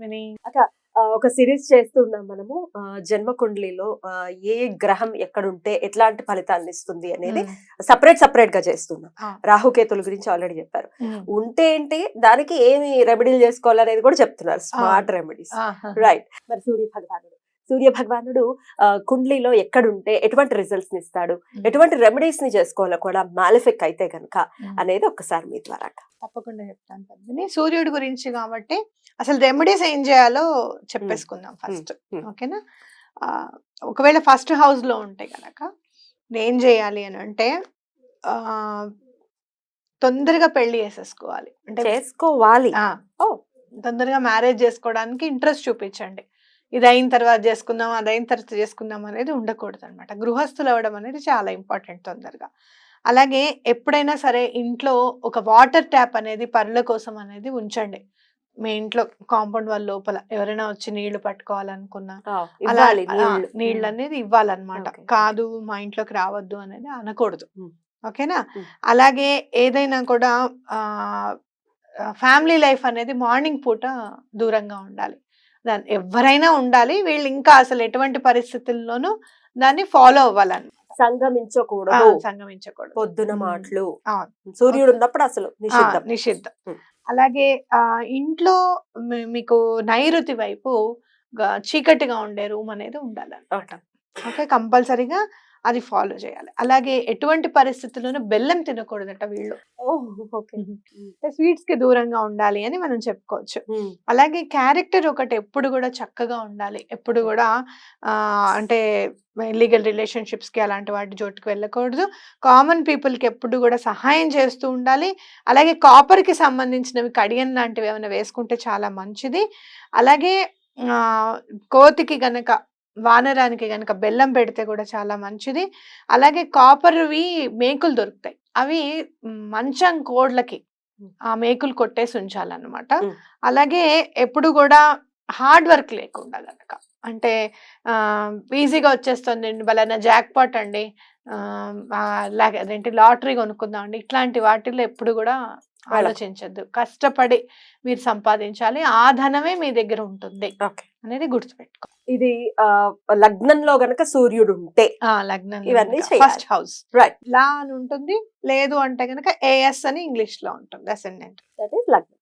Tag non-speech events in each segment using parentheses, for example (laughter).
పద్మిని. ఆ, ఒక సిరీస్ చేస్తున్నాం మనము. ఆ, జన్మ కుండలిలో ఆ, ఏ గ్రహం ఎక్కడుంటే ఎట్లాంటి ఫలితాలను ఇస్తుంది అనేది సపరేట్ సపరేట్గా చేస్తున్నాం. రాహుకేతుల గురించి ఆల్రెడీ చెప్పారు. ఉంటే ఏంటి? దానికి ఏమి రెమెడీలు చేసుకోవాలనేది కూడా చెప్తున్నారు. Smart remedies. రైట్. మరి సూర్య భగవానుడు సూర్య భగవానుడు కుండ్లీలో ఎక్కడుంటే ఎటువంటి రిజల్ట్స్ని ఇస్తాడు? ఎటువంటి రెమెడీస్ని చేసుకోవాలో కూడా మాలిఫిక్ అయితే గనక అనేది ఒక్కసారి మీ ద్వారా తప్పకుండా చెప్తాను పద్మిని సూర్యుడి గురించి కాబట్టి అసలు రెమెడీస్ ఏం చేయాలో చెప్పేసుకుందాం ఫస్ట్. ఓకేనా ఒకవేళ ఫస్ట్ హౌస్లో ఉంటే గనక ఏం చేయాలి అని అంటే తొందరగా పెళ్ళి చేసేసుకోవాలి. అంటే చేసుకోవాలి. ఆ, ఓ. తొందరగా మ్యారేజ్ చేసుకోవడానికి ఇంట్రెస్ట్ చూపించండి. ఇది అయిన తర్వాత చేసుకుందాం అది అయిన తర్వాత చేసుకుందాం అనేది ఉండకూడదు అనమాట గృహస్థులు అవ్వడం అనేది చాలా ఇంపార్టెంట్ తొందరగా అలాగే ఎప్పుడైనా సరే ఇంట్లో ఒక వాటర్ ట్యాప్ అనేది పనుల కోసం అనేది ఉంచండి మీ ఇంట్లో కాంపౌండ్ వాళ్ళ లోపల ఎవరైనా వచ్చి నీళ్ళు పట్టుకోవాలనుకున్నా అలా నీళ్ళు. అనేది ఇవ్వాలన్నమాట. కాదు మా ఇంట్లోకి రావద్దు అనేది అనకూడదు. ఓకేనా. అలాగే ఏదైనా కూడా ఫ్యామిలీ లైఫ్ అనేది మార్నింగ్ పూట దూరంగా ఉండాలి దాన్ని ఎవరైనా ఉండాలి వీళ్ళు ఇంకా అసలు ఎటువంటి పరిస్థితుల్లోనూ దాన్ని ఫాలో అవ్వాలని సంగమించకూడదు సంగమించకూడదు పొద్దున. మాటలు. సూర్యుడు ఉన్నప్పుడు అసలు నిషిద్ధం నిషిద్ధం. అలాగే ఆ ఇంట్లో మీకు నైరుతి వైపు చీకటిగా ఉండే రూమ్ అనేది ఉండాలి Okay. ఓకే కంపల్సరీగా అది ఫాలో చేయాలి. అలాగే ఎటువంటి పరిస్థితుల్లోనూ బెల్లం తినకూడదట వీళ్ళు. ఓకే. స్వీట్స్కి దూరంగా ఉండాలి అని మనం చెప్పుకోవచ్చు. అలాగే క్యారెక్టర్ ఒకటి ఎప్పుడు కూడా చక్కగా ఉండాలి. ఎప్పుడు కూడా అంటే లీగల్ రిలేషన్షిప్స్కి అలాంటి వాటి జోటికి వెళ్ళకూడదు. కామన్ పీపుల్కి ఎప్పుడు కూడా సహాయం చేస్తూ ఉండాలి. అలాగే కాపర్కి సంబంధించినవి కడియన్ లాంటివి ఏమైనా వేసుకుంటే చాలా మంచిది. అలాగే కోతికి గనక వానరానికి గనక బెల్లం పెడితే కూడా చాలా మంచిది. అలాగే కాపర్వి మేకులు దొరుకుతాయి. అవి మంచం కోడ్లకి ఆ మేకులు కొట్టేసి ఉంచాలన్నమాట. అలాగే ఎప్పుడు కూడా హార్డ్ వర్క్ లేకుండా గనక అంటే ఈజీగా వచ్చేస్తుంది. బలైన జాక్ పాట్ అండి అదేంటి లాటరీ కొనుక్కుందాం అండి ఇట్లాంటి వాటిల్లో ఎప్పుడు కూడా ఆలోచించద్దు. కష్టపడి మీరు సంపాదించాలి. ఆ ధనమే మీ దగ్గర ఉంటుంది అనేది గుర్తుపెట్టుకో. ఇది ఆ, లగ్నంలో గనక సూర్యుడు ఉంటే ఆ లగ్నం ఇవన్నీ ఫస్ట్. హౌస్. Right. లా అని ఉంటుంది లేదు అంటే గనక ఏఎస్ అని ఇంగ్లీష్లో ఉంటుంది అసెండెంట్. దట్ ఈస్ లగ్నం.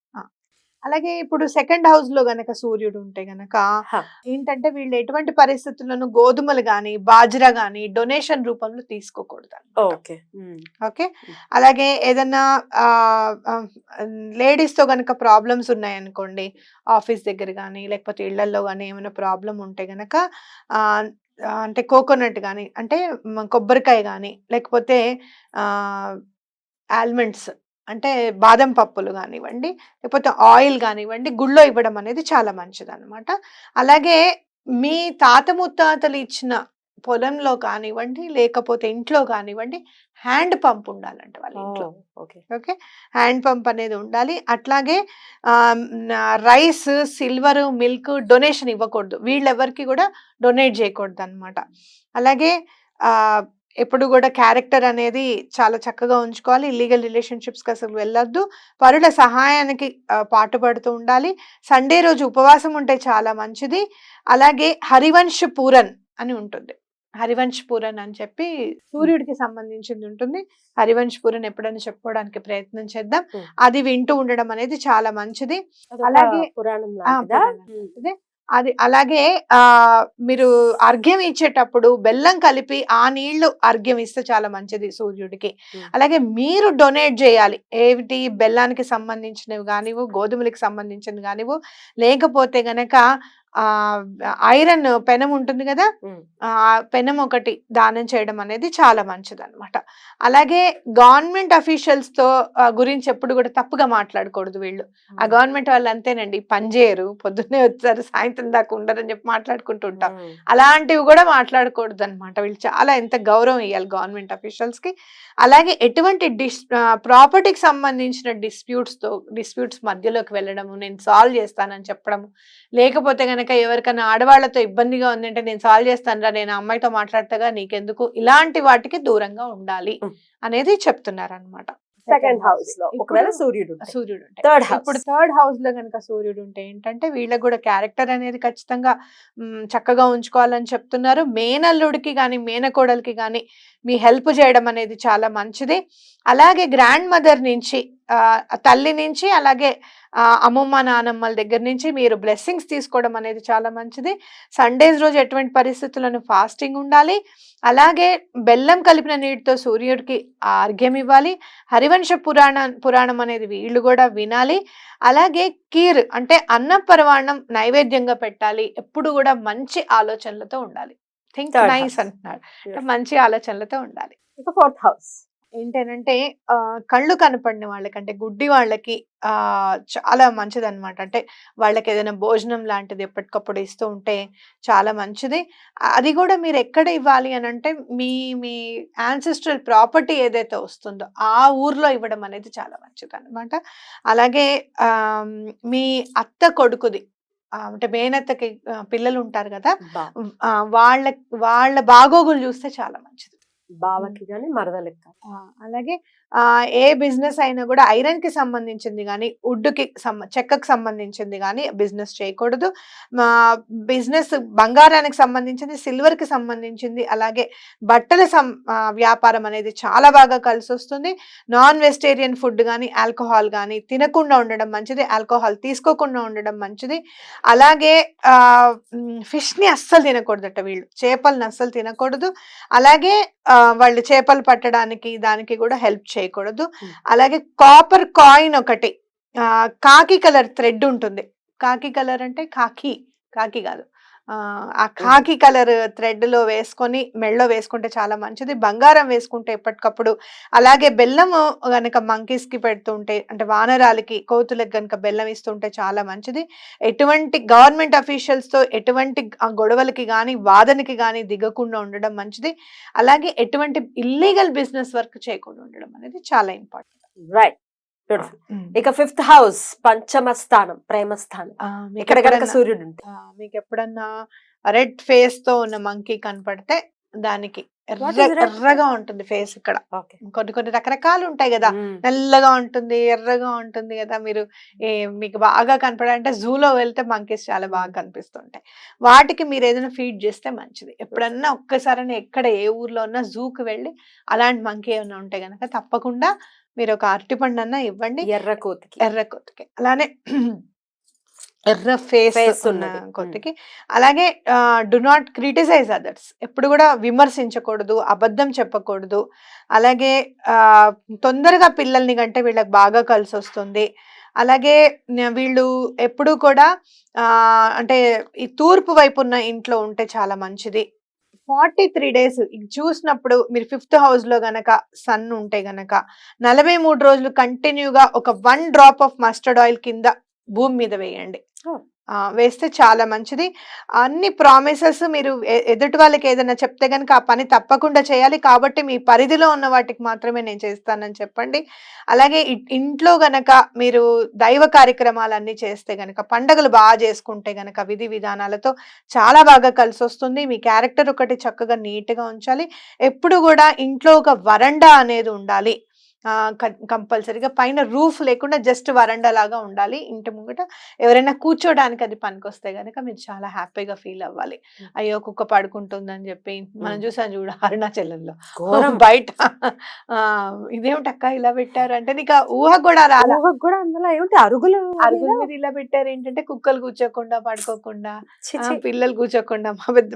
అలాగే ఇప్పుడు సెకండ్ హౌస్లో గనక సూర్యుడు ఉంటే గనక. ఏంటంటే వీళ్ళు ఎటువంటి పరిస్థితుల్లోనూ గోధుమలు గాని బాజ్రా గాని డొనేషన్ రూపంలో తీసుకోకూడదు ఓకే. ఓకే? అలాగే ఏదన్నా లేడీస్తో గనక ప్రాబ్లమ్స్ ఉన్నాయనుకోండి ఆఫీస్ దగ్గర కానీ లేకపోతే ఇళ్ళలో కానీ ఏమైనా ప్రాబ్లం ఉంటే గనక అంటే కోకోనట్ కానీ అంటే కొబ్బరికాయ కానీ లేకపోతే ఆల్మండ్స్ అంటే బాదం పప్పులు కానివ్వండి లేకపోతే ఆయిల్ కానివ్వండి గుళ్ళో ఇవ్వడం అనేది చాలా మంచిది అనమాట అలాగే మీ తాత ముత్తాతలు ఇచ్చిన పొలంలో కానివ్వండి లేకపోతే ఇంట్లో కానివ్వండి హ్యాండ్ పంప్ ఉండాలంట వాళ్ళ ఇంట్లో. ఓకే. ఓకే? హ్యాండ్ పంప్ అనేది ఉండాలి. అట్లాగే రైస్ సిల్వర్ మిల్క్ డొనేషన్ ఇవ్వకూడదు. వీళ్ళెవరికి కూడా డొనేట్ చేయకూడదు అనమాట అలాగే ఆ, ఎప్పుడు కూడా క్యారెక్టర్ అనేది చాలా చక్కగా ఉంచుకోవాలి. ఇల్లీగల్ రిలేషన్షిప్స్కి అసలు వెళ్ళొద్దు. పరుల సహాయానికి పాటుపడుతూ ఉండాలి. సండే రోజు ఉపవాసం ఉంటే చాలా మంచిది. అలాగే హరివంశ్ పూరన్ అని ఉంటుంది. హరివంశ్ పూరన్ అని చెప్పి సూర్యుడికి సంబంధించింది ఉంటుంది. హరివంశ్ పూరన్ ఎప్పుడైనా చెప్పుకోవడానికి ప్రయత్నం చేద్దాం. అది వింటూ ఉండడం అనేది చాలా మంచిది. అలాగే పురాణం. అదే అలాగే ఆ మీరు అర్ఘ్యం ఇచ్చేటప్పుడు బెల్లం కలిపి ఆ నీళ్ళు అర్ఘ్యం ఇస్తే చాలా మంచిది సూర్యుడికి. అలాగే మీరు డొనేట్ చేయాలి. ఏమిటి? బెల్లానికి సంబంధించినవి కానివ్వు గోధుమలకి సంబంధించినవి కానివ్వు లేకపోతే గనక ఐరన్ పెనం ఉంటుంది కదా. ఆ పెనం ఒకటి దానం చేయడం అనేది చాలా మంచిది అనమాట అలాగే గవర్నమెంట్ అఫీషియల్స్తో గురించి ఎప్పుడు కూడా తప్పుగా మాట్లాడకూడదు వీళ్ళు. ఆ గవర్నమెంట్ వాళ్ళు అంతేనండి పని చేయరు పొద్దున్నే వచ్చారు సాయంత్రం దాకా ఉండరని చెప్పి మాట్లాడుకుంటూ ఉంటాం. అలాంటివి కూడా మాట్లాడకూడదు అనమాట వీళ్ళు. చాలా ఎంత గౌరవం ఇవ్వాలి గవర్నమెంట్ అఫీషియల్స్కి. అలాగే ఎటువంటి డిస్ ప్రాపర్టీకి సంబంధించిన డిస్ప్యూట్స్తో డిస్ప్యూట్స్ మధ్యలోకి వెళ్ళడము నేను సాల్వ్ చేస్తానని చెప్పడము లేకపోతే గనక ఎవరికైనా ఆడవాళ్ళతో ఇబ్బందిగా ఉందంటే నేను సాల్వ్ చేస్తాను రా నేను అమ్మాయితో మాట్లాడతాగా నీకెందుకు? ఇలాంటి వాటికి దూరంగా ఉండాలి. అనేది చెప్తున్నారు అనమాట సెకండ్ హౌస్లో. ఒకవేళ సూర్యుడు. సూర్యుడు థర్డ్ హౌస్ ఇప్పుడు థర్డ్ హౌస్లో కనుక సూర్యుడు ఉంటే ఏంటంటే వీళ్ళకి కూడా క్యారెక్టర్ అనేది ఖచ్చితంగా చక్కగా ఉంచుకోవాలని చెప్తున్నారు. మేనల్లుడికి కానీ మేనకోడలికి కానీ మీ హెల్ప్ చేయడం అనేది చాలా మంచిది. అలాగే గ్రాండ్ మదర్ నుంచి తల్లి నుంచి అలాగే ఆ, అమ్మమ్మ నానమ్మల దగ్గర నుంచి మీరు బ్లెస్సింగ్స్ తీసుకోవడం అనేది చాలా మంచిది. సండేస్ రోజు ఎటువంటి పరిస్థితులను ఫాస్టింగ్ ఉండాలి. అలాగే బెల్లం కలిపిన నీటితో సూర్యుడికి ఆర్ఘ్యం ఇవ్వాలి. హరివంశ పురాణ పురాణం అనేది వీళ్ళు కూడా వినాలి. అలాగే కీర్ అంటే అన్నం పరమాణం నైవేద్యంగా పెట్టాలి. ఎప్పుడు కూడా మంచి ఆలోచనలతో ఉండాలి. Think nice house. అంటున్నారు అంటే Yes. మంచి ఆలోచనలతో ఉండాలి. ఇక ఫోర్త్ హౌస్. ఏంటంటే ఆ, కళ్ళు కనపడిన వాళ్ళకి అంటే గుడ్డి వాళ్ళకి ఆ చాలా మంచిది అనమాట అంటే వాళ్ళకి ఏదైనా భోజనం లాంటిది ఎప్పటికప్పుడు ఇస్తూ ఉంటే చాలా మంచిది. అది కూడా మీరు ఎక్కడ ఇవ్వాలి అని అంటే మీ మీ యాన్సిస్ట్రల్ ప్రాపర్టీ ఏదైతే వస్తుందో ఆ ఊర్లో ఇవ్వడం అనేది చాలా మంచిది అనమాట అలాగే ఆ, మీ అత్త కొడుకుది అంటే మేనత్తకి పిల్లలు ఉంటారు కదా వాళ్ళ వాళ్ళ బాగోగులు చూస్తే చాలా మంచిది. బావకి గాని మరద లెక్క ఆ, అలాగే ఏ బిజినెస్ అయినా కూడా ఐరన్కి సంబంధించింది కానీ వుడ్కి సంబ- చెక్కకు సంబంధించింది కానీ బిజినెస్ చేయకూడదు. మా బిజినెస్ బంగారానికి సంబంధించింది సిల్వర్కి సంబంధించింది అలాగే బట్టల సం వ్యాపారం అనేది చాలా బాగా కలిసి వస్తుంది నాన్ వెజిటేరియన్ ఫుడ్ కానీ ఆల్కహాల్ కానీ తినకుండా ఉండడం మంచిది ఆల్కహాల్ తీసుకోకుండా ఉండడం మంచిది. అలాగే ఫిష్ని ఫిష్ని అస్సలు తినకూడదట వీళ్ళు. చేపలను అస్సలు తినకూడదు. అలాగే వాళ్ళు చేపలు పట్టడానికి దానికి కూడా హెల్ప్ చేయకూడదు. అలాగే కాపర్ కాయిన్ ఒకటి ఆ, కాకి కలర్ థ్రెడ్ ఉంటుంది. కాకి కలర్ అంటే కాకి కాకి కాదు. ఆ, కాకి కలర్ థ్రెడ్లో వేసుకొని మెళ్ళో వేసుకుంటే చాలా మంచిది. బంగారం వేసుకుంటే ఎప్పటికప్పుడు అలాగే బెల్లము గనక మంకీస్కి పెడుతుంటే అంటే వానరాలకి కోతులకు గనక బెల్లం ఇస్తుంటే చాలా మంచిది. ఎటువంటి గవర్నమెంట్ అఫీషియల్స్తో ఎటువంటి గొడవలకి కానీ వాదనకి కానీ దిగకుండా ఉండడం మంచిది. అలాగే ఎటువంటి ఇల్లీగల్ బిజినెస్ వర్క్ చేయకుండా ఉండడం అనేది చాలా ఇంపార్టెంట్. రైట్. ఇక ఫిఫ్త్ హౌస్ పంచమ స్థానం ప్రేమ స్థానం ఇక్కడ కనుక సూర్యుడు మీకు ఎప్పుడన్నా రెడ్ ఫేస్తో ఉన్న మంకీ కనపడితే దానికి? ఎర్రగా ఉంటుంది ఫేస్ ఇక్కడ. కొన్ని కొన్ని రకరకాలు ఉంటాయి కదా. నల్లగా ఉంటుంది ఎర్రగా ఉంటుంది కదా. మీరు మీకు బాగా కనపడాలంటే జూలో వెళ్తే మంకీస్ చాలా బాగా కనిపిస్తుంటాయి. వాటికి మీరు ఏదైనా ఫీడ్ చేస్తే మంచిది. ఎప్పుడన్నా ఒక్కసారైనా ఎక్కడ ఏ ఊర్లో ఉన్నా జూకి వెళ్ళి అలాంటి మంకీ ఏమైనా ఉంటే గనక తప్పకుండా మీరు ఒక అరటిపండు అన్న ఇవ్వండి. ఎర్ర కోతికి. ఎర్ర కొత్తికి అలానే ఎర్ర ఫేస్ ఉన్న. కొత్తికి అలాగే డు నాట్ క్రిటిసైజ్ అదర్స్. ఎప్పుడు కూడా విమర్శించకూడదు అబద్ధం చెప్పకూడదు. అలాగే తొందరగా పిల్లల్ని కంటే వీళ్ళకి బాగా కలిసి వస్తుంది అలాగే వీళ్ళు ఎప్పుడు కూడా అంటే ఈ తూర్పు వైపు ఉన్న ఇంట్లో ఉంటే చాలా మంచిది. ఫార్టీ త్రీ డేస్ చూసినప్పుడు మీరు ఫిఫ్త్ హౌస్లో గనక సన్ ఉంటే గనక నలభై మూడు రోజులు కంటిన్యూగా ఒక one drop of mustard oil కింద భూమి మీద వేయండి. ఆ, వేస్తే చాలా మంచిది. అన్ని ప్రామిసెస్ మీరు ఎదుటి వాళ్ళకి ఏదైనా చెప్తే గనక ఆ పని తప్పకుండా చేయాలి. కాబట్టి మీ పరిధిలో ఉన్న వాటికి మాత్రమే నేను చేస్తానని చెప్పండి. అలాగే ఇంట్లో గనక మీరు దైవ కార్యక్రమాలన్నీ చేస్తే గనక పండగలు బాగా చేసుకుంటే గనక విధి విధానాలతో చాలా బాగా కలిసి వస్తుంది మీ క్యారెక్టర్ ఒకటి చక్కగా నీట్గా ఉంచాలి. ఎప్పుడు కూడా ఇంట్లో ఒక వరండా అనేది ఉండాలి. కంపల్సరీగా పైన రూఫ్ లేకుండా జస్ట్ వరండా లాగా ఉండాలి. ఇంటి ముంగట ఎవరైనా కూర్చోడానికి అది పనికొస్తే గనక మీరు చాలా హ్యాపీగా ఫీల్ అవ్వాలి. అయ్యో కుక్క పడుకుంటుందని చెప్పి మనం. చూసాం చూడ అరుణాచలంలో. బయట ఇదేమిటక్క ఇలా పెట్టారు అంటే నీకు ఊహ కూడా రాలా? కూడా అందులో ఏమిటి అరుగులు అరుగుల మీద ఇలా పెట్టారు ఏంటంటే కుక్కలు కూర్చోకుండా పడుకోకుండా. పిల్లలు కూర్చోకుండా మా పెద్ద.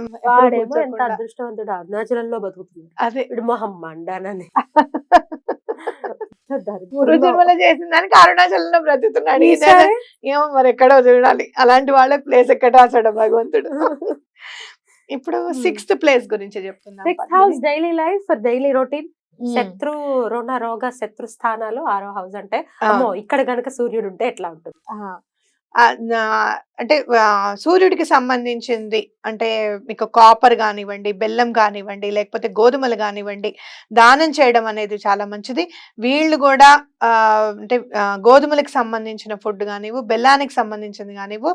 అదృష్టవంతుడు అరుణాచలంలో బతుకుతున్నాడు. అదే. మండానని. (laughs) జన్మలో చేసిన దానికి అరుణాచలంలో బ్రతుకుతున్నాడు. ఏమో మరి ఎక్కడో చూడాలి. అలాంటి వాళ్ళ ప్లేస్ ఎక్కడ రాసాడు భగవంతుడు. (laughs) ఇప్పుడు Hmm. సిక్స్త్ ప్లేస్ గురించి చెప్తున్నాం. Sixth house daily life for daily routine Hmm. శత్రు రుణ రోగ శత్రు స్థానాలు ఆరో హౌస్ అంటే అమ్మో ఇక్కడ గనక సూర్యుడు ఉంటే ఎట్లా ఉంటుంది? ఆ. నా- అంటే ఆ, సూర్యుడికి సంబంధించింది అంటే మీకు కాపర్ కానివ్వండి బెల్లం కానివ్వండి లేకపోతే గోధుమలు కానివ్వండి దానం చేయడం అనేది చాలా మంచిది వీళ్ళు కూడా అంటే గోధుమలకు సంబంధించిన ఫుడ్ కానివ్వు బెల్లానికి సంబంధించింది కానివ్వు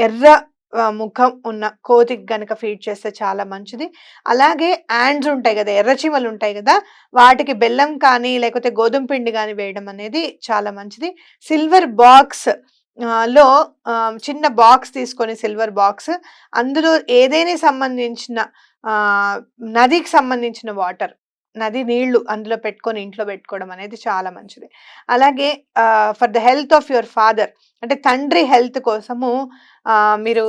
ఎర్ర ముఖం ఉన్న కోతికి గనక ఫీడ్ చేస్తే చాలా మంచిది అలాగే యాండ్స్ ఉంటాయి కదా ఎర్రచీమలు ఉంటాయి కదా వాటికి బెల్లం కానీ లేకపోతే గోధుమ పిండి కానీ వేయడం అనేది చాలా మంచిది సిల్వర్ బాక్స్ లో చిన్న బాక్స్ తీసుకొని సిల్వర్ బాక్స్. అందులో ఏదైనా సంబంధించిన నదికి సంబంధించిన వాటర్ నది నీళ్ళు అందులో పెట్టుకొని ఇంట్లో పెట్టుకోవడం అనేది చాలా మంచిది. అలాగే for the health of your father అంటే తండ్రి హెల్త్ కోసము మీరు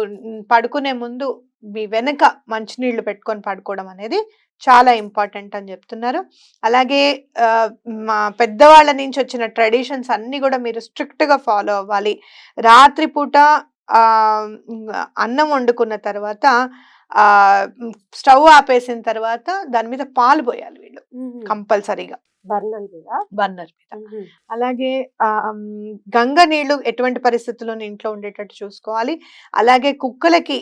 పడుకునే ముందు మీ వెనక మంచినీళ్ళు పెట్టుకొని పడుకోవడం అనేది చాలా ఇంపార్టెంట్ అని చెప్తున్నారు. అలాగే మా పెద్దవాళ్ళ నుంచి వచ్చిన ట్రెడిషన్స్ అన్ని కూడా మీరు స్ట్రిక్ట్గా గా ఫాలో అవ్వాలి. రాత్రిపూట అన్నం వండుకున్న తర్వాత స్టవ్ ఆపేసిన తర్వాత దాని మీద పాలు పోయాలి వీళ్ళు. కంపల్సరీగా. బర్నల్ మీద? బర్నర్ మీద. అలాగే గంగ నీళ్ళు ఎటువంటి పరిస్థితుల్లోనూ ఇంట్లో ఉండేటట్టు చూసుకోవాలి. అలాగే కుక్కలకి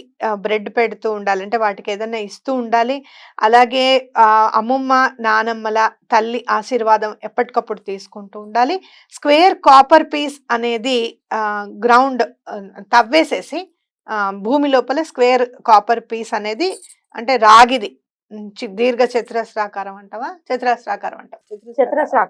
బ్రెడ్ పెడుతూ ఉండాలి. అంటే వాటికి ఏదైనా ఇస్తూ ఉండాలి. అలాగే అమ్మమ్మ నానమ్మల తల్లి ఆశీర్వాదం ఎప్పటికప్పుడు తీసుకుంటూ ఉండాలి. స్క్వేర్ కాపర్ పీస్ అనేది గ్రౌండ్ తవ్వేసేసి భూమి లోపల స్క్వేర్ కాపర్ పీస్ అనేది అంటే రాగిది. దీర్ఘ చతురస్రాకారం అంటావా? చతురస్రాకారం అంటావా. చతురస్రాక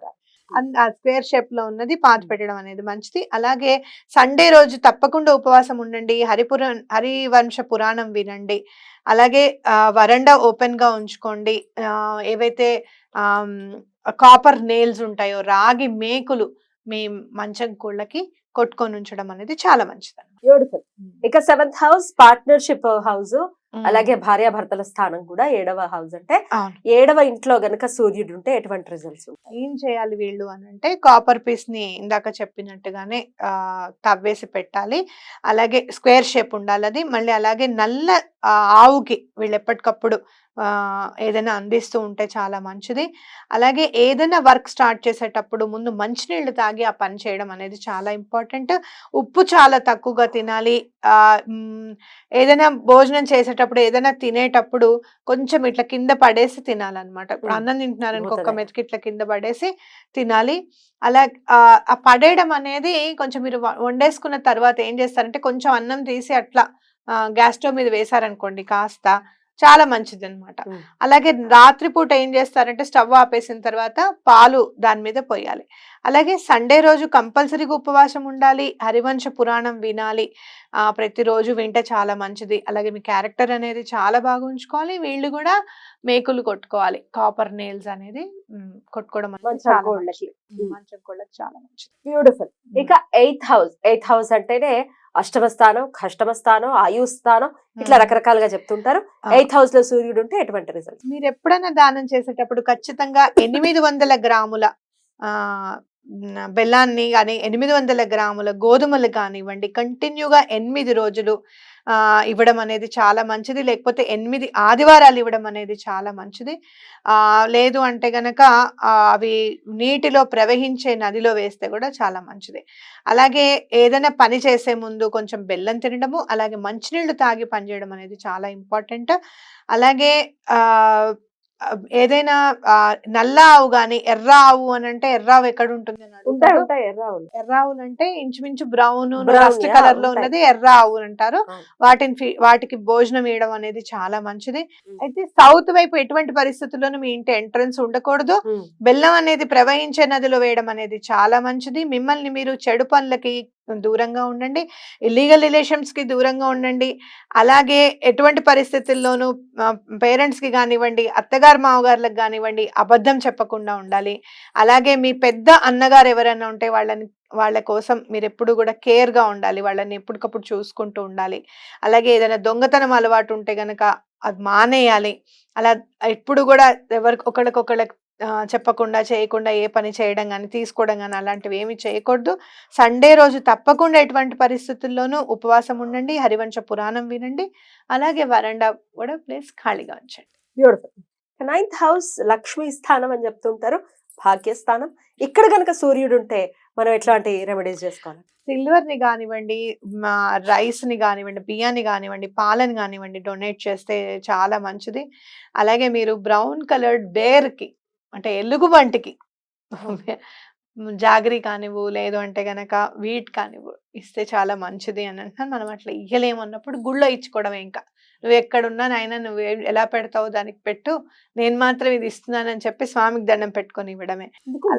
అన్- ఆ స్క్వేర్ షేప్లో ఉన్నది పాతి పెట్టడం అనేది మంచిది. అలాగే సండే రోజు తప్పకుండా ఉపవాసం ఉండండి. హరిపుర హరివంశ పురాణం వినండి. అలాగే వరండా ఓపెన్గా ఉంచుకోండి. ఆ, ఏవైతే కాపర్ నేల్స్ ఉంటాయో రాగి మేకులు మీ మంచం కోళ్ళకి కొట్టుకొని ఉంచడం అనేది చాలా మంచిది బ్యూటిఫుల్ ఇక సెవెంత్ హౌస్ పార్ట్నర్షిప్ హౌస్ అలాగే భార్యాభర్తల స్థానం కూడా ఏడవ హౌస్ అంటే. ఏడవ ఇంట్లో గనక సూర్యుడు ఉంటే ఎటువంటి రిజల్ట్స్ ఏం చేయాలి వీళ్ళు అని అంటే కాపర్ పీస్ని ఇందాక చెప్పినట్టుగానే ఆ, తవ్వేసి పెట్టాలి. అలాగే స్క్వేర్ షేప్ ఉండాలి అది. మళ్ళీ అలాగే నల్ల ఆవుకి వీళ్ళు ఎప్పటికప్పుడు ఏదైనా అందిస్తూ ఉంటే చాలా మంచిది. అలాగే ఏదైనా వర్క్ స్టార్ట్ చేసేటప్పుడు ముందు మంచినీళ్ళు తాగి ఆ పని చేయడం అనేది చాలా ఇంపార్టెంట్ ఉప్పు చాలా తక్కువగా తినాలి. ఏదైనా భోజనం చేసేటప్పుడు ఏదైనా తినేటప్పుడు కొంచెం ఇట్లా కింద పడేసి తినాలన్నమాట ఇప్పుడు. అన్నం తింటున్నారనుకో ఒక్క. మెతుకు ఇట్లా కింద పడేసి తినాలి అలా ఆ, పడేయడం అనేది కొంచెం మీరు వండేసుకున్న తర్వాత ఏం చేస్తారంటే కొంచెం అన్నం తీసి అట్లా గ్యాస్ స్టవ్ మీద వేసారనుకోండి కాస్త చాలా మంచిది అనమాట. అలాగే రాత్రిపూట ఏం చేస్తారంటే స్టవ్ ఆపేసిన తర్వాత పాలు దాని మీద పోయాలి అలాగే సండే రోజు కంపల్సరీగా ఉపవాసం ఉండాలి హరివంశ పురాణం వినాలి. ప్రతిరోజు వింటే చాలా మంచిది. అలాగే మీ క్యారెక్టర్ అనేది చాలా బాగా ఉంచుకోవాలి. వీళ్ళు కూడా మేకులు కొట్టుకోవాలి. కాపర్ నెయిల్స్ అనేది కొట్టుకోవడం మంచం చాలా కోళ్ళకి. మంచిది. చాలా బ్యూటిఫుల్ ఇక ఎయిత్ హౌస్. ఎయిత్ హౌస్ అంటేనే అష్టమ స్థానం కష్టమ స్థానం ఆయు స్థానం ఇట్లా. రకరకాలుగా చెప్తుంటారు. ఎయిత్ హౌస్లో సూర్యుడు ఉంటే ఎటువంటి రిజల్ట్స్ మీరు ఎప్పుడైనా దానం చేసేటప్పుడు ఖచ్చితంగా ఎనిమిది వందల గ్రాముల బెల్లాన్ని కానీ ఎనిమిది వందల గ్రాముల గోధుమలు కానివ్వండి కంటిన్యూగా ఎనిమిది రోజులు ఇవ్వడం అనేది చాలా మంచిది. లేకపోతే ఎనిమిది ఆదివారాలు ఇవ్వడం అనేది చాలా మంచిది. లేదు అంటే గనక అవి నీటిలో ప్రవహించే నదిలో వేస్తే కూడా చాలా మంచిది. అలాగే ఏదైనా పని చేసే ముందు కొంచెం బెల్లం తినడము అలాగే మంచినీళ్ళు తాగి పనిచేయడం అనేది చాలా ఇంపార్టెంట్. అలాగే ఏదైనా నల్ల ఆవు గాని ఎర్ర ఆవు అని అంటే ఎర్ర ఆవు ఎక్కడ ఉంటుంది ఉంటాయి ఎర్ర ఆవులు అంటే ఇంచుమించు బ్రౌన్ రస్ట్ yeah, కలర్లో. ఉన్నది ఎర్ర ఆవు అంటారు. వాటిని వాటికి భోజనం వేయడం అనేది చాలా మంచిది. అయితే సౌత్ వైపు ఎటువంటి పరిస్థితుల్లోనూ మీ ఇంటి ఎంట్రన్స్ ఉండకూడదు. బెల్లం అనేది ప్రవహించే నదిలో వేయడం అనేది చాలా మంచిది మిమ్మల్ని మీరు చెడు పనులకి దూరంగా ఉండండి. ఇల్లీగల్ రిలేషన్స్కి దూరంగా ఉండండి. అలాగే ఎటువంటి పరిస్థితుల్లోనూ పేరెంట్స్కి కానివ్వండి అత్తగారు మామగారులకు కానివ్వండి అబద్ధం చెప్పకుండా ఉండాలి. అలాగే మీ పెద్ద అన్నగారు ఎవరైనా ఉంటే వాళ్ళని వాళ్ళ కోసం మీరు ఎప్పుడు కూడా కేర్గా ఉండాలి. వాళ్ళని ఎప్పటికప్పుడు చూసుకుంటూ ఉండాలి. అలాగే ఏదైనా దొంగతనం అలవాటు ఉంటే గనక అది మానేయాలి. అలా ఎప్పుడు కూడా ఎవరికి ఒకళ్ళకొకళ్ళకి చెప్పకుండా చేయకుండా ఏ పని చేయడం కానీ తీసుకోవడం కానీ అలాంటివి ఏమి చేయకూడదు. సండే రోజు తప్పకుండా ఎటువంటి పరిస్థితుల్లోనూ ఉపవాసం ఉండండి హరివంశ పురాణం వినండి. అలాగే వరండా కూడా ప్లేస్ ఖాళీగా ఉంచండి. బ్యూటిఫుల్ నైన్త్ హౌస్ లక్ష్మీ స్థానం అని చెప్తుంటారు భాగ్యస్థానం. ఇక్కడ గనక సూర్యుడు ఉంటే మనం ఎట్లాంటి రెమెడీస్ చేసుకోవాలి? సిల్వర్ని కానివ్వండి రైస్ని కానివ్వండి బియ్యాన్ని కానివ్వండి పాలని కానివ్వండి డొనేట్ చేస్తే చాలా మంచిది. అలాగే మీరు బ్రౌన్ కలర్డ్ బేర్కి అంటే ఎలుగుబంటికి. (laughs) జాగరి కానివ్వు లేదు అంటే గనక వీట్ కానివ్వు ఇస్తే చాలా మంచిది అని అంటున్నాను మనం అట్లా ఇయ్యలేము అన్నప్పుడు గుళ్ళో ఇచ్చుకోవడం ఇంకా. నువ్వు ఎక్కడున్నా నాయన నువ్వు ఎలా పెడతావు దానికి పెట్టు నేను మాత్రం ఇది ఇస్తున్నానని చెప్పి స్వామికి దండం పెట్టుకొని ఇవ్వడమే.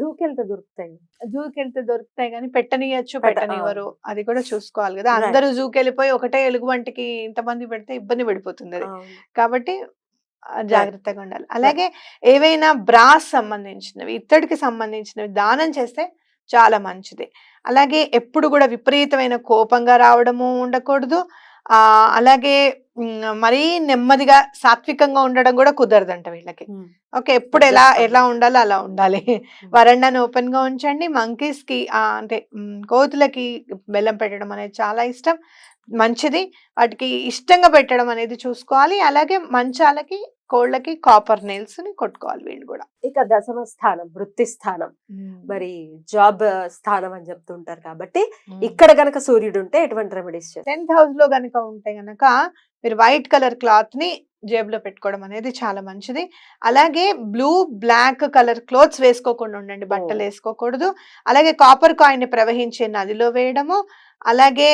జూకి వెళ్తే దొరుకుతాయి? జూకి వెళ్తే దొరుకుతాయి కానీ పెట్టనియచ్చు పెట్ట- పెట్టనివ్వరు. అది కూడా చూసుకోవాలి కదా. అందరూ జూకి వెళ్ళిపోయి ఒకటే ఎలుగుబంటికి ఇంతమంది పెడితే ఇబ్బంది పడిపోతుంది అది. కాబట్టి జాగ్రత్తగా ఉండాలి. అలాగే ఏవైనా బ్రాస్ సంబంధించినవి ఇత్తడికి సంబంధించినవి దానం చేస్తే చాలా మంచిది. అలాగే ఎప్పుడు కూడా విపరీతమైన కోపంగా రావడము ఉండకూడదు. ఆ అలాగే మరీ నెమ్మదిగా సాత్వికంగా ఉండడం కూడా కుదరదంట వీళ్ళకి. ఓకే ఎప్పుడు ఎలా ఎలా. ఉండాలో అలా ఉండాలి. వరండాను ఓపెన్గా ఉంచండి. మంకీస్కి అంటే కోతులకి బెల్లం పెట్టడం అనేది చాలా ఇష్టం. మంచిది. వాటికి ఇష్టంగా పెట్టడం అనేది చూసుకోవాలి. అలాగే మంచాలకి కోళ్ళకి కాపర్ నెయిల్స్ని కొట్టుకోవాలి వీళ్ళు కూడా. ఇక దశమ స్థానం వృత్తి స్థానం. మరి జాబ్ స్థానం అని చెప్తుంటారు కాబట్టి ఇక్కడ గనక సూర్యుడు ఉంటే ఎటువంటి రెమెడీస్ టెన్త్ హౌస్లో గనుక ఉంటే గనక మీరు వైట్ కలర్ క్లాత్ని జేబులో పెట్టుకోవడం అనేది చాలా మంచిది. అలాగే బ్లూ బ్లాక్ కలర్ క్లోత్స్ వేసుకోకుండా ఉండండి. బట్టలు. వేసుకోకూడదు అలాగే కాపర్ కాయిన్ని ప్రవహించే నదిలో వేయడము. అలాగే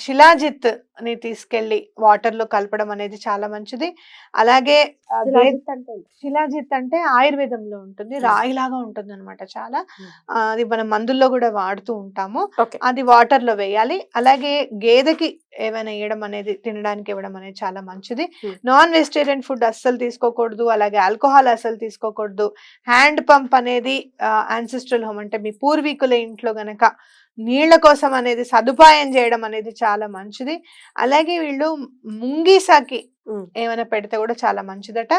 శిలాజిత్ని తీసుకెళ్ళి వాటర్లో కలపడం అనేది చాలా మంచిది. అలాగే శిలాజిత్ అంటే ఆయుర్వేదంలో ఉంటుంది. రాయిలాగా ఉంటుంది అనమాట చాలా అది మనం మందుల్లో కూడా వాడుతూ ఉంటాము. అది వాటర్లో వేయాలి. అలాగే గేదెకి ఏమైనా ఇవ్వడం అనేది తినడానికి ఇవ్వడం అనేది చాలా మంచిది. నాన్ వెజిటేరియన్ ఫుడ్ అస్సలు తీసుకోకూడదు. అలాగే ఆల్కహాల్ అస్సలు తీసుకోకూడదు. హ్యాండ్ పంప్ అనేది ఆన్సిస్ట్రల్ హోమ్ అంటే మీ పూర్వీకుల ఇంట్లో గనక నీళ్ళ కోసం అనేది సదుపాయం చేయడం అనేది చాలా మంచిది అలాగే వీళ్ళు ముంగీసాకి. ఏమైనా పెడితే కూడా చాలా మంచిదట.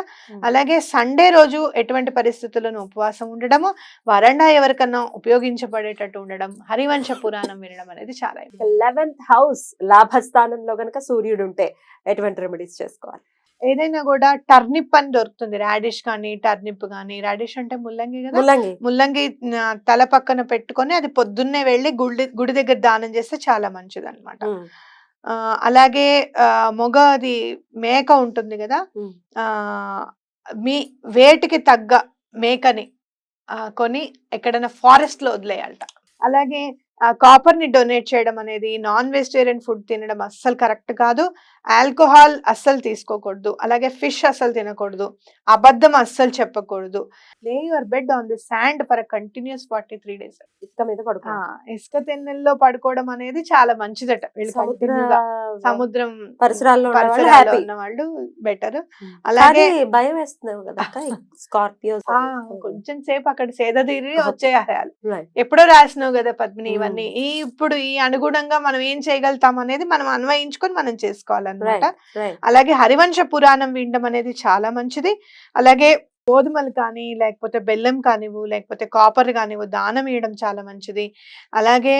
అలాగే సండే రోజు ఎటువంటి పరిస్థితులను ఉపవాసం ఉండడము వరండా ఎవరికన్నా ఉపయోగించబడేటట్టు ఉండడం హరివంశ పురాణం వినడం అనేది చాలా లెవెన్త్ హౌస్ లాభస్థానంలో గనక సూర్యుడు ఉంటే ఎటువంటి రెమెడీస్ చేసుకోవాలి ఏదైనా కూడా టర్నిప్ అని దొరుకుతుంది. రాడిష్ కానీ టర్నిప్ కానీ. రాడిష్ అంటే ముల్లంగి కదా? ముల్లంగి. ముల్లంగి తల పక్కన పెట్టుకొని అది పొద్దున్నే వెళ్ళి గుడి గుడి దగ్గర దానం చేస్తే చాలా మంచిది అనమాట. అలాగే మొగ అది మేక ఉంటుంది కదా? మీ వేటికి తగ్గ మేకని కొని ఎక్కడైనా ఫారెస్ట్లో వదిలేయాలట. అలాగే కాపర్ని డొనేట్ చేయడం అనేది నాన్ వెజిటేరియన్ ఫుడ్ తినడం అస్సలు కరెక్ట్ కాదు. ఆల్కహాల్ అస్సలు తీసుకోకూడదు. అలాగే ఫిష్ అస్సలు తినకూడదు. అబద్ధం అస్సలు చెప్పకూడదు. Lay your bed on the sand for continuous forty three days ఇసుక మీద పడుకో ఇసుక తెన్నెల్లో పడుకోవడం అనేది చాలా మంచిదట. వీళ్ళు సముద్ర పరిసరాల్లో ఉన్న వాళ్ళు బెటర్ ఉమ్. అలాగే భయం వేస్తున్నావు కదా స్కార్పియోస్ ఆ కొంచెం సేపు అక్కడ సేద తీరి వచ్చేయాలి. ఎప్పుడో రాసినావు కదా పద్మిని. ఇవన్నీ. ఈ ఇప్పుడు ఈ అనుగుణంగా మనం ఏం చేయగలుగుతాం అనేది మనం అన్వయించుకొని మనం చేసుకోవాలన్నమాట రైట్ అలాగే హరివంశ పురాణం వినడం అనేది చాలా మంచిది. అలాగే గోధుమలు కానీ లేకపోతే బెల్లం కానివ్వు లేకపోతే కాపర్ కానివ్వు దానం ఇవ్వడం చాలా మంచిది. అలాగే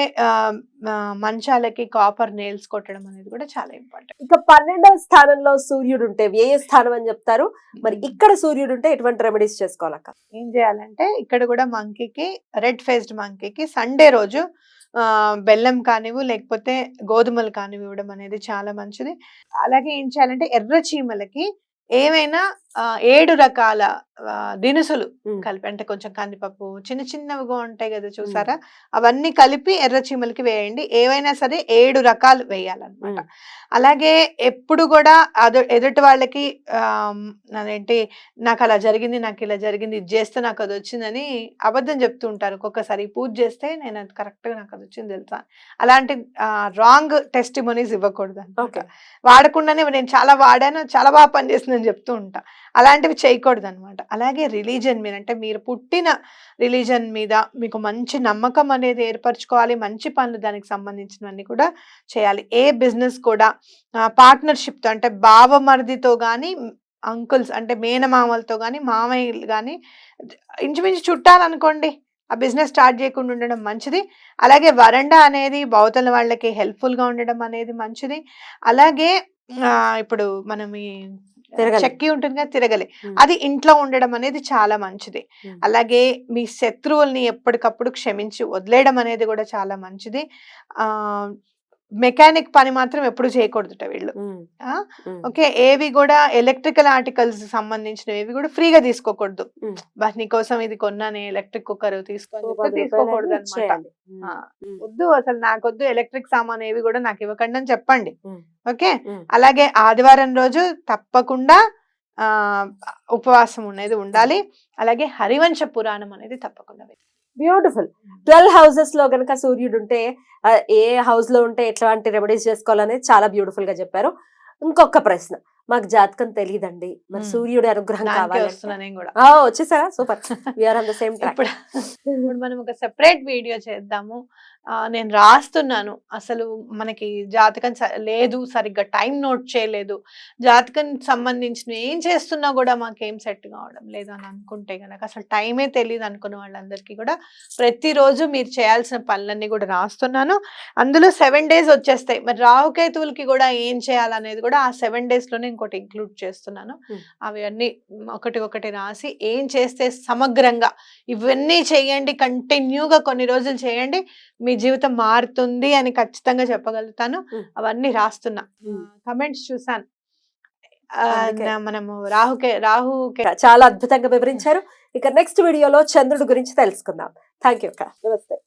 మంచాలకి కాపర్ నేల్స్ కొట్టడం అనేది కూడా చాలా ఇంపార్టెంట్ ఇక పన్నెండవ స్థానంలో సూర్యుడు ఉంటే వ్యయ స్థానం అని చెప్తారు? మరి ఇక్కడ సూర్యుడు ఉంటే ఎటువంటి రెమెడీస్ చేసుకోవాలక్క? ఏం చేయాలంటే ఇక్కడ కూడా మంకీకి రెడ్ ఫేస్డ్ మంకీకి సండే రోజు బెల్లం కానివ్వు లేకపోతే గోధుమలు కానివ్వు ఇవ్వడం అనేది చాలా మంచిది. అలాగే ఏం చేయాలంటే ఎర్ర చీమలకి ఏమైనా ఆ, ఏడు రకాల దినుసులు. కలిపి అంటే కొంచెం కందిపప్పు చిన్న చిన్నవిగా ఉంటాయి కదా చూసారా? అవన్నీ కలిపి ఎర్ర చీమలకి వేయండి. ఏవైనా సరే ఏడు రకాలు వేయాలన్నమాట. అలాగే ఎప్పుడు కూడా అదు ఎదుటి వాళ్ళకి అదేంటి నాకు అలా జరిగింది నాకు ఇలా జరిగింది ఇది చేస్తే నాకు అది వచ్చిందని అబద్ధం చెప్తూ ఉంటారు. ఒక్కొక్కసారి పూజ చేస్తే నేను అది కరెక్ట్గా నాకు అది వచ్చింది తెలుసా? అలాంటి రాంగ్ టెస్టిమోనీస్ ఇవ్వకూడదు వాడకుండానే నేను చాలా వాడాను చాలా బాగా పనిచేస్తుందని చెప్తూ ఉంటా. అలాంటివి చేయకూడదు అనమాట అలాగే రిలీజన్ మీద అంటే మీరు పుట్టిన రిలీజన్ మీద మీకు మంచి నమ్మకం అనేది ఏర్పరచుకోవాలి మంచి పనులు దానికి సంబంధించినవన్నీ కూడా చేయాలి. ఏ బిజినెస్ కూడా పార్ట్నర్షిప్తో అంటే బావమరిదితో కానీ అంకుల్స్ అంటే మేనమామలతో కానీ మామయ్యలు కానీ ఇంచుమించు చుట్టాలనుకోండి ఆ బిజినెస్ స్టార్ట్ చేయకుండా ఉండడం మంచిది. అలాగే వరండా అనేది బౌతల వాళ్ళకి హెల్ప్ఫుల్గా గా ఉండడం అనేది మంచిది. అలాగే ఇప్పుడు మనం ఈ చెక్కి ఉంటుంది కదా తిరగలి. అది ఇంట్లో ఉండడం అనేది చాలా మంచిది. అలాగే మీ శత్రువుల్ని ఎప్పటికప్పుడు క్షమించి వదిలేయడం అనేది కూడా చాలా మంచిది ఆ మెకానిక్ పని మాత్రం ఎప్పుడు చేయకూడదుట వీళ్ళు. ఓకే ఏవి కూడా ఎలక్ట్రికల్ ఆర్టికల్స్ సంబంధించినవి ఏవి కూడా ఫ్రీగా తీసుకోకూడదు. బట్ నీకోసం ఇది కొన్నాను ఎలక్ట్రిక్ కుక్కర్ తీసుకొని తీసుకోకూడదు అనమాట వద్దు అసలు నాకొద్దు ఎలక్ట్రిక్ సామాన్ ఏవి కూడా నాకు ఇవ్వకండి అని చెప్పండి. ఓకే. అలాగే ఆదివారం రోజు తప్పకుండా ఆ ఉపవాసం అనేది ఉండాలి. అలాగే హరివంశ పురాణం అనేది తప్పకుండా. బ్యూటిఫుల్. ట్వెల్వ్ హౌసెస్లో గనక సూర్యుడు ఉంటే ఏ హౌస్లో ఉంటే ఎట్లాంటి రెమెడీస్ చేసుకోవాలనేది చాలా బ్యూటిఫుల్గా చెప్పారు. ఇంకొక ప్రశ్న మాకు జాతకం తెలియదండి మరి. సూర్యుడి అనుగ్రహం కావాలి వచ్చేసారా? Super. We're on the same ఇప్పుడు మనం ఒక సెపరేట్ వీడియో చేద్దాము. నేను రాస్తున్నాను. అసలు మనకి జాతకం లేదు సరిగ్గా టైం నోట్ చేయలేదు. జాతకం సంబంధించిన ఏం చేస్తున్నా కూడా మాకేం సెట్ కావడం లేదు అని అనుకుంటే గనక అసలు టైమే తెలియదు అనుకున్న వాళ్ళందరికీ కూడా ప్రతిరోజు మీరు చేయాల్సిన పనులన్నీ కూడా రాస్తున్నాను. అందులో సెవెన్ డేస్ వచ్చేస్తాయి. మరి రాహుకేతువులకి కూడా ఏం చేయాలనేది కూడా ఆ సెవెన్ డేస్లోనే ఇంకోటి ఇంక్లూడ్ చేస్తున్నాను. అవి అన్ని ఒకటి ఒకటి రాసి ఏం చేస్తే సమగ్రంగా ఇవన్నీ చేయండి కంటిన్యూగా కొన్ని రోజులు చేయండి. మీ జీవితం మారుతుంది అని ఖచ్చితంగా చెప్పగలుగుతాను. అవన్నీ రాస్తున్నా. కమెంట్స్ చూసాను మనము రాహుకే రాహుకే చాలా అద్భుతంగా వివరించారు. ఇక నెక్స్ట్ వీడియోలో చంద్రుడి గురించి తెలుసుకుందాం. థ్యాంక్ యూ నమస్తే.